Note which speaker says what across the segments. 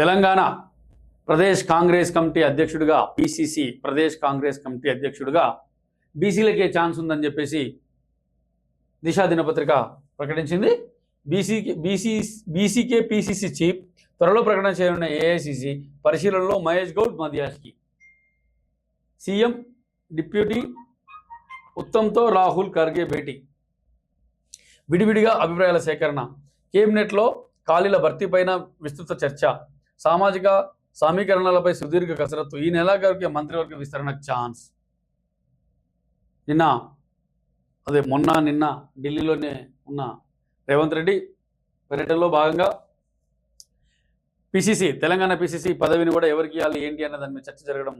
Speaker 1: Telangana Pradesh Congress committee అధ్యక్షుడిగా PCC Pradesh Congress committee అధ్యక్షుడిగా బీసీలకే ఛాన్స్ ఉందని చెప్పేసి దిశా దినపత్రిక ప్రకటించింది. బీసీకి బీసీ బీసీకే పిసిసి చీఫ్ త్వరలో ప్రకటన చేయనున్న ఏఐసిసి పరిశీలనలో మహేష్ గౌడ్ మధ్యాష్కి సీఎం డిప్యూటీ ఉత్తమ్తో రాహుల్ ఖర్గే భేటీ. విడివిడిగా అభిప్రాయాల సేకరణ. కేబినెట్లో ఖాళీల భర్తీపైన విస్తృత చర్చ. సామాజిక సమీకరణలపై సుదీర్ఘ కసరత్తు. ఈ నెలాఖరుకి మంత్రివర్గ విస్తరణకు ఛాన్స్. నిన్న అదే మొన్న నిన్న ఢిల్లీలోనే ఉన్న రేవంత్ రెడ్డి పర్యటనలో భాగంగా పిసిసి తెలంగాణ పిసిసి పదవిని కూడా ఎవరికి ఇవ్వాలి ఏంటి అన్న దాని మీద చర్చ జరగడం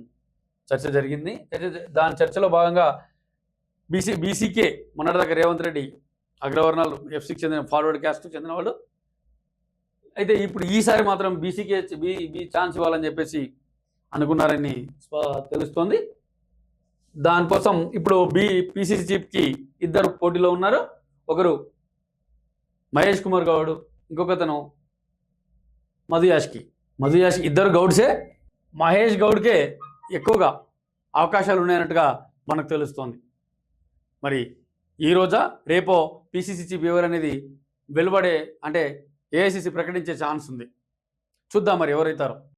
Speaker 1: చర్చ జరిగింది. చర్చ దాని చర్చలో భాగంగా బీసీ బీసీకే మొన్నటిదాకా రేవంత్ రెడ్డి అగ్రవర్ణాలు ఎఫ్సికి చెందిన ఫార్వర్డ్ క్యాస్ట్కి చెందిన వాళ్ళు అయితే ఇప్పుడు ఈసారి మాత్రం బీసీకే బీ బీ ఛాన్స్ ఇవ్వాలని చెప్పేసి అనుకున్నారని తెలుస్తోంది. దానికోసం ఇప్పుడు బి పిసిసి చీఫ్కి ఇద్దరు పోటీలో ఉన్నారు. ఒకరు మహేష్ కుమార్ గౌడ్ ఇంకొకతను మధుయాష్కి. మధుయాష్కి ఇద్దరు గౌడ్సే మహేష్ గౌడ్కే ఎక్కువగా అవకాశాలు ఉన్నాయన్నట్టుగా మనకు తెలుస్తోంది. మరి ఈ రోజా రేపో పిసిసి చీఫ్ ఎవరనేది వెలువడే అంటే ఏఐసిసి ప్రకటించే ఛాన్స్ ఉంది. చూద్దాం మరి ఎవరైతారో.